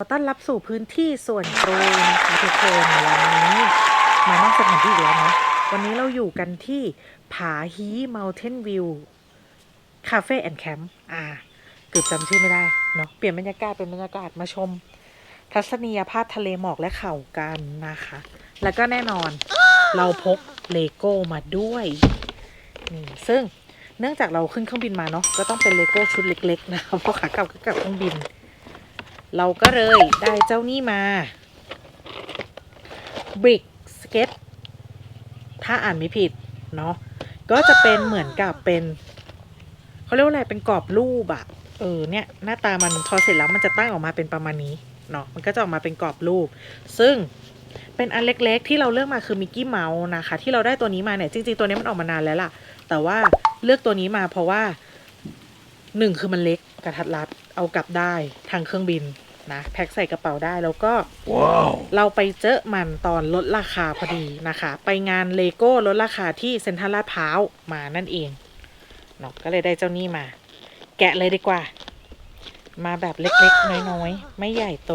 ขอต้อนรับสู่พื้นที่ส่วนตัวนะคะทุกคนวันนี้มานอกสถานที่อีกแล้วเนาะวันนี้เราอยู่กันที่ผาฮี Mountain View คาเฟ่แอนด์แคมป์อ่าเกือบจำชื่อไม่ได้เนาะเปลี่ยนบรรยากาศเป็นบรรยากาศมาชม ทัศนียภาพทะเลหมอกและเขากันนะคะ แล้วก็แน่นอนเราพกเลโก้มาด้วยนี่ซึ่งเนื่องจากเราขึ้นเครื่องบินมาเนาะก็ต้องเป็นเลโก้ชุดเล็ก ๆ นะคะเพราะขากลับก็กลับเครื่องบิน เราก็เลยได้เจ้านี่มา Brick s k e t ถ้าอ่านไม่ผิดเนาะก็จะเป็นเหมือนกับเป็นเขาเรียกว่าอะไรเป็นกรอบรูปอะเออเนี่ยหน้าตามันพอเสร็จแล้วมันจะตั้งออกมาเป็นประมาณนี้เนาะมันก็จะออกมาเป็นกรอบรูป ซึ่งเป็นอันเล็กๆ ที่เราเลือกมาคือมิกกี้เมาส์นะคะ ที่เราได้ตัวนี้มาเนี่ยจริงๆตัวนี้มันออกมานานแล้วล่ะ แต่ว่าเลือกตัวนี้มาเพราะว่า หนึ่งคือมันเล็กกระทัดรัดเอากลับได้ทางเครื่องบินนะแพ็คใส่กระเป๋าได้แล้วก็ Wow. เราไปเจอมันตอนลดราคาพอดีนะคะ ไปงานเลโก้ลดราคาที่เซ็นทรัลลาดพร้าวมานั่นเองเนาะก็เลยได้เจ้านี่มา แกะเลยดีกว่า มาแบบเล็กๆ น้อยๆ ไม่ใหญ่โต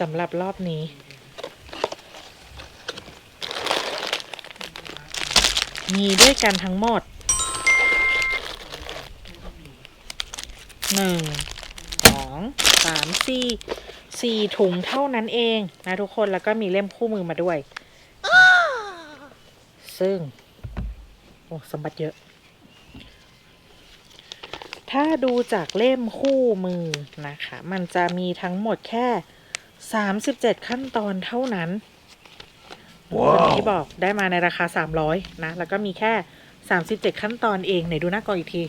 สำหรับรอบนี้ มีด้วยกันทั้งหมด หนึ่งสองสามสี่สี่ถุงเท่านั้นเองนะทุกคนแล้วก็มีเล่มคู่มือมาด้วย ซึ่ง โอ้สมบัติเยอะ ถ้าดูจากเล่มคู่มือนะคะ มันจะมีทั้งหมดแค่37ขั้นตอนเท่านั้นว้าวคนที่บอกได้มาในราคา300นะ แล้วก็มีแค่37ขั้นตอนเองไหนดูหน้ากล่องอีกที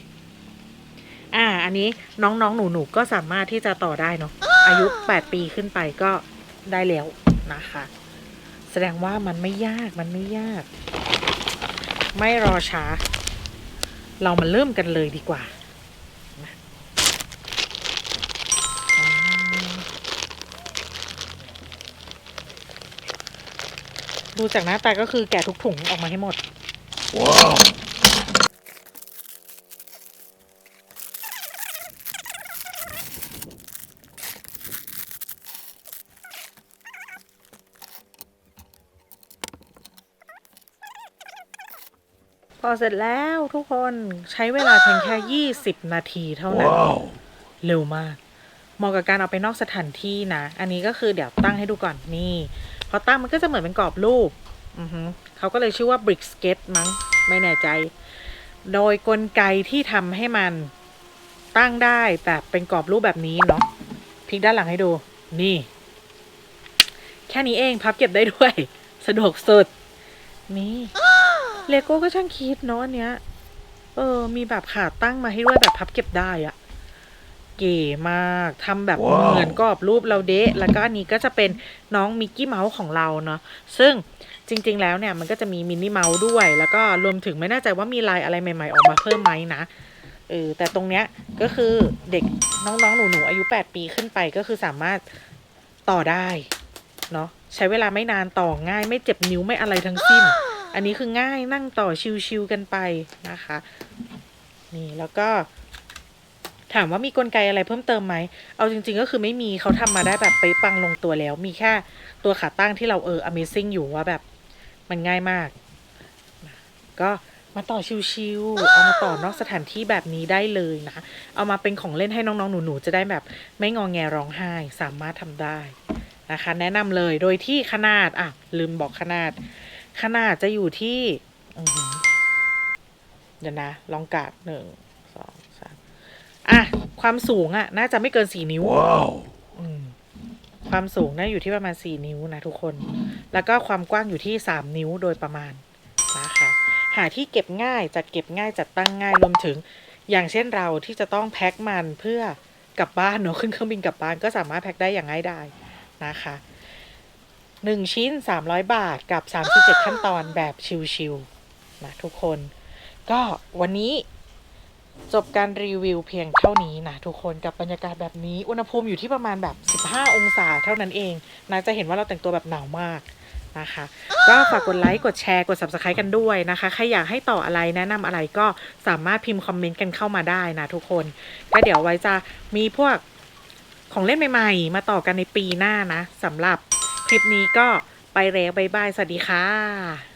อ่าอันนี้น้องๆ หนูๆ ก็สามารถที่จะต่อได้เนาะอายุ 8 ปีขึ้นไปก็ได้แล้วนะคะ แสดงว่ามันไม่ยากมันไม่ยาก ไม่รอช้า เรามาเริ่มกันเลยดีกว่านะอืมดูจากหน้าตาก็คือแกะทุกถุงออกมาให้หมด Wow. พอเสร็จแล้วทุกคนใช้เวลาเพียงแค่ 20 นาทีเท่านั้น Wow. เร็วมากเหมาะกับการเอาไปนอกสถานที่นะ อันนี้ก็คือเดี๋ยวตั้งให้ดูก่อนนี่พอตั้งมันก็จะเหมือนเป็นกรอบรูปอือฮึเขาก็เลยชื่อว่า brick sketch มั้งไม่แน่ใจ โดยกลไกที่ทำให้มันตั้งได้แบบเป็นกรอบรูปแบบนี้เนาะพลิกด้านหลังให้ดู นี่ แค่นี้เองพับเก็บได้ด้วย สะดวกสุดนี่ เลโก้ก็ช่างคิดเนาะอันเนี้ย เออ มีแบบขาตั้งมาให้ด้วยแบบพับเก็บได้อะเก๋มากทำแบบว้าวเหมือนกรอบรูปเราเดะแล้วก็อันนี้ก็จะเป็นน้องมิกกี้เมาส์ของเราเนาะซึ่งจริง ๆ แล้วเนี่ยมันก็จะมีมินนี่เมาส์ด้วย แล้วก็รวมถึงไม่แน่ใจว่ามีลายอะไรใหม่ ๆ ออกมาเพิ่มไหมนะเออแต่ตรงเนี้ยก็คือเด็กน้องๆ หนูๆอายุ 8 ปีขึ้นไปก็คือสามารถต่อได้เนาะใช้เวลาไม่นานต่อง่ายไม่เจ็บนิ้วไม่อะไรทั้งสิ้น อันนี้คือง่ายนั่งต่อชิวๆกันไปนะคะ นี่แล้วก็ถามว่ามีกลไกอะไรเพิ่มเติมไหม เอาจริง ๆ ก็คือไม่มีเขาทำมาได้แบบไปปังลงตัวแล้ว มีแค่ตัวขาตั้งที่เราเออ amazing อยู่ว่าแบบมันง่ายมาก ก็มาต่อชิวๆ เอามาต่อนอกสถานที่แบบนี้ได้เลยนะ เอามาเป็นของเล่นให้น้องๆ หนูๆ จะได้แบบไม่งองแงร้องไห้ สามารถทำได้นะคะ แนะนำเลย โดยที่ขนาด อะ ลืมบอกขนาด ขนาดจะอยู่ที่อือหือเดี๋ยวนะ ลองกาดหนึ่งสองสามอะ ความสูงอะ น่าจะไม่เกินสี่นิ้ว Wow. อืมความสูงน่าอยู่ที่ประมาณสี่นิ้วนะทุกคน แล้วก็ความกว้างอยู่ที่สามนิ้วโดยประมาณนะคะหาที่เก็บง่ายจัดเก็บง่ายจัดตั้งง่ายรวมถึง อย่างเช่นเราที่จะต้องแพ็คมันเพื่อกลับบ้านเนาะขึ้นเครื่องบินกลับบ้านก็สามารถแพ็คได้อย่างง่ายดายนะคะ หนึ่งชิ้นสามร้อยบาทกับสามสิบเจ็ดขั้นตอนแบบชิลๆนะทุกคน ก็วันนี้จบการรีวิวเพียงเท่านี้นะทุกคนกับบรรยากาศแบบนี้ อุณหภูมิอยู่ที่ประมาณแบบ 15 องศาเท่านั้นเองนะจะเห็นว่าเราแต่งตัวแบบหนาวมากนะคะก็ฝากกดไลค์กดแชร์กด subscribe กันด้วยนะคะ ใครอยากให้ต่ออะไรแนะนำอะไรก็สามารถพิมพ์คอมเมนต์กันเข้ามาได้นะทุกคน ก็เดี๋ยวไว้จะมีพวกของเล่นใหม่ ๆ มาต่อกันในปีหน้านะสำหรับ ลิปนี้ก็ไปแล้วบายบาย สวัสดีค่ะ